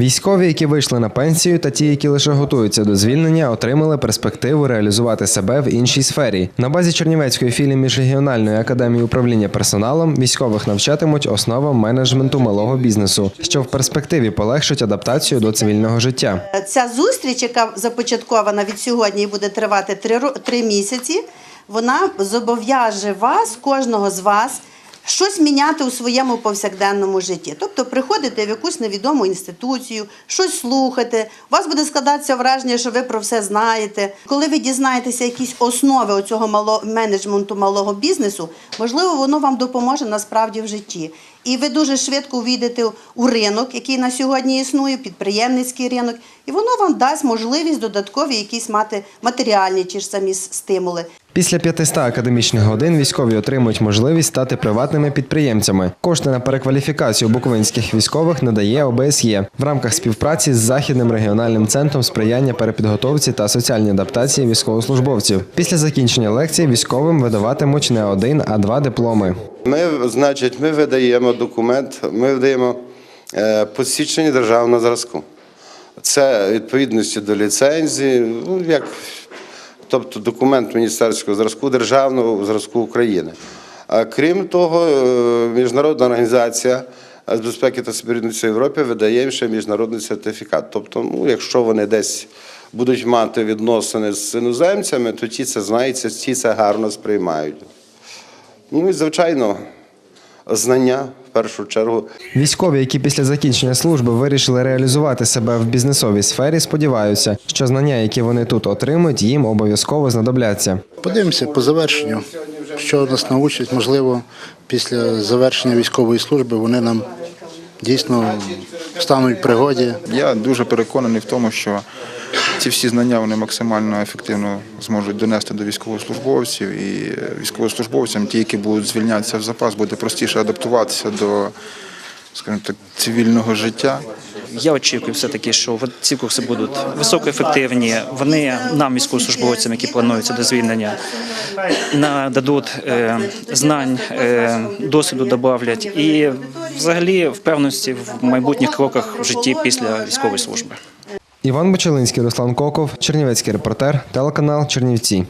Військові, які вийшли на пенсію, та ті, які лише готуються до звільнення, отримали перспективу реалізувати себе в іншій сфері. На базі Чернівецької філії міжрегіональної академії управління персоналом військових навчатимуть основам менеджменту малого бізнесу, що в перспективі полегшить адаптацію до цивільного життя. Ця зустріч, яка започаткована від сьогодні буде тривати три, три місяці, вона зобов'яже вас, кожного з вас, щось міняти у своєму повсякденному житті. Тобто приходите в якусь невідому інституцію, щось слухати. У вас буде складатися враження, що ви про все знаєте. Коли ви дізнаєтеся якісь основи оцього мало, менеджменту малого бізнесу, можливо, воно вам допоможе насправді в житті. І ви дуже швидко увійдете у ринок, який на сьогодні існує, підприємницький ринок, і воно вам дасть можливість додаткові якісь мати матеріальні ті ж самі стимули. Після 500 академічних годин військові отримують можливість стати приватними підприємцями. Кошти на перекваліфікацію буковинських військових надає ОБСЄ в рамках співпраці з західним регіональним центром сприяння перепідготовці та соціальній адаптації військовослужбовців. Після закінчення лекцій військовим видаватимуть не один, а два дипломи. Ми, значить, ми видаємо документ, ми видаємо е, посвідчення державного зразку. Це відповідності до ліцензії, ну, як, тобто документ міністерського зразку державного зразку України. Крім того, е, міжнародна організація з безпеки та співробітництва Європи видає ще міжнародний сертифікат. Тобто, ну, якщо вони десь будуть мати відносини з іноземцями, то ті це знають, ті це гарно сприймають. Ну і звичайно, знання в першу чергу. Військові, які після закінчення служби вирішили реалізувати себе в бізнесовій сфері, сподіваються, що знання, які вони тут отримують, їм обов'язково знадобляться. Подивимося по завершенню, що нас научать. Можливо, після завершення військової служби вони нам дійсно стануть пригоді. Я дуже переконаний в тому, що ці всі знання вони максимально ефективно зможуть донести до військовослужбовців. І військовослужбовцям, ті, які будуть звільнятися в запас, буде простіше адаптуватися до, скажімо так, цивільного життя. Я очікую все-таки, що от ці курси будуть високоефективні. Вони нам, військовослужбовцям, які плануються до звільнення, нададуть е, знань, е, досвіду додавлять і взагалі впевненості в майбутніх кроках в житті після військової служби. Іван Бочелинський, Руслан Коков, Чернівецький репортер, телеканал Чернівці.